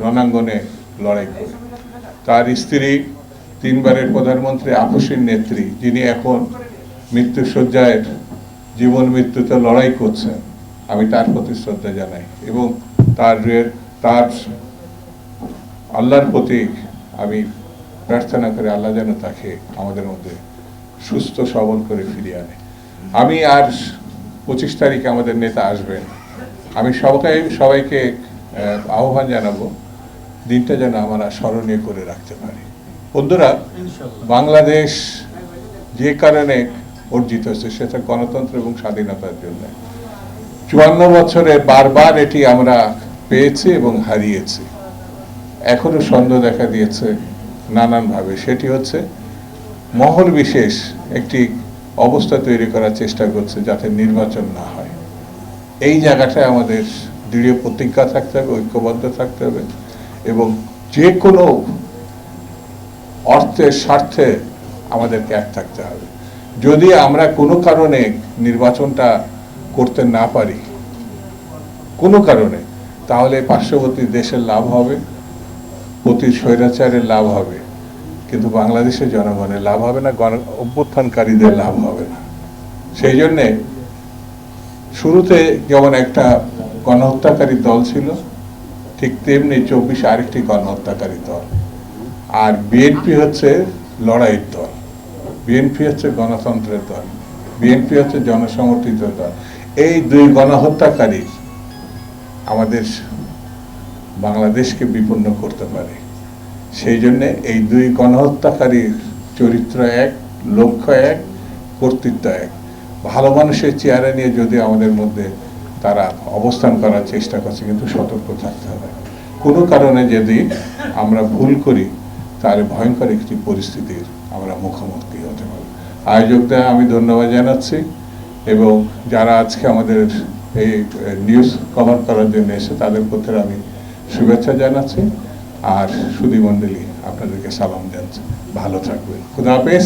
রণাঙ্গনে লড়াই করে। তার স্ত্রী তিনবারের প্রধানমন্ত্রী আপসীর নেত্রী, যিনি এখন মৃত্যুসজ্জায় জীবন মৃত্যুতে লড়াই করছেন, আমি তার প্রতি শ্রদ্ধা জানাই এবং তার তার আল্লাহর প্রতি আমি প্রার্থনা করে আল্লাহ যেন তাকে আমাদের মধ্যে সুস্থ, সবল করে ফিরিয়ে আনে। আমি আর পঁচিশ তারিখে আমাদের নেতা আসবেন। আমি সবাই সবাইকে আহ্বান জানাব দিনটা যেন আমরা স্মরণীয় করে রাখতে পারি। বন্ধুরা, বাংলাদেশ যে কারণে অর্জিত হয়েছে, সেটা গণতন্ত্র এবং স্বাধীনতার জন্য। চুয়ান্ন বছরে বারবার এটি আমরা পেয়েছি এবং হারিয়েছি। এখনও সন্দেহ দেখা দিয়েছে নানানভাবে। সেটি হচ্ছে, মহল বিশেষ একটি অবস্থা তৈরি করার চেষ্টা করছে যাতে নির্বাচন না হয়। এই জায়গাটায় আমাদের দৃঢ় প্রতিজ্ঞা থাকতে হবে, ঐক্যবদ্ধ থাকতে হবে। এবং যে কোনো অর্থের স্বার্থে আমাদেরকে এক থাকতে হবে। যদি আমরা কোনো কারণে নির্বাচনটা করতে না পারি, কোনো কারণে, তাহলে পার্শ্ববর্তী দেশের লাভ হবে প্রতি স্বৈরাচারের লাভ হবে, কিন্তু বাংলাদেশের জনগণের লাভ হবে না, গণ অভ্যুত্থানকারীদের লাভ হবে না। সেই জন্যে শুরুতে যেমন একটা গণহত্যাকারী দল ছিল ঠিক তেমনি চব্বিশে আরেকটি গণহত্যাকারী দল। আর বিএনপি হচ্ছে লড়াইয়ের দল। বিএনপি হচ্ছে গণতন্ত্রের দল। বিএনপি হচ্ছে জনসমর্থিত দল। এই দুই গণহত্যাকারী আমাদের বাংলাদেশকে বিপন্ন করতে পারে। সেই জন্যে এই দুই গণহত্যাকারীর চরিত্র এক, লক্ষ্য এক, কর্তৃত্ব এক। ভালো মানুষের চেয়ারে নিয়ে যদি আমাদের মধ্যে তারা অবস্থান করার চেষ্টা করছে, কিন্তু সতর্ক থাকতে হবে। কোনো কারণে যদি আমরা ভুল করি, তাহলে ভয়ঙ্কর একটি পরিস্থিতির আমরা মুখোমুখি হতে পারি আয়োজকদের আমি ধন্যবাদ জানাচ্ছি এবং যারা আজকে আমাদের এই নিউজ কভার করার জন্য এসে তাদের প্রতি আমি শুভেচ্ছা জানাচ্ছি। আর সুধী মণ্ডলী আপনাদেরকে সালাম জানাচ্ছি। ভালো থাকবেন। খুদা হাফেজ।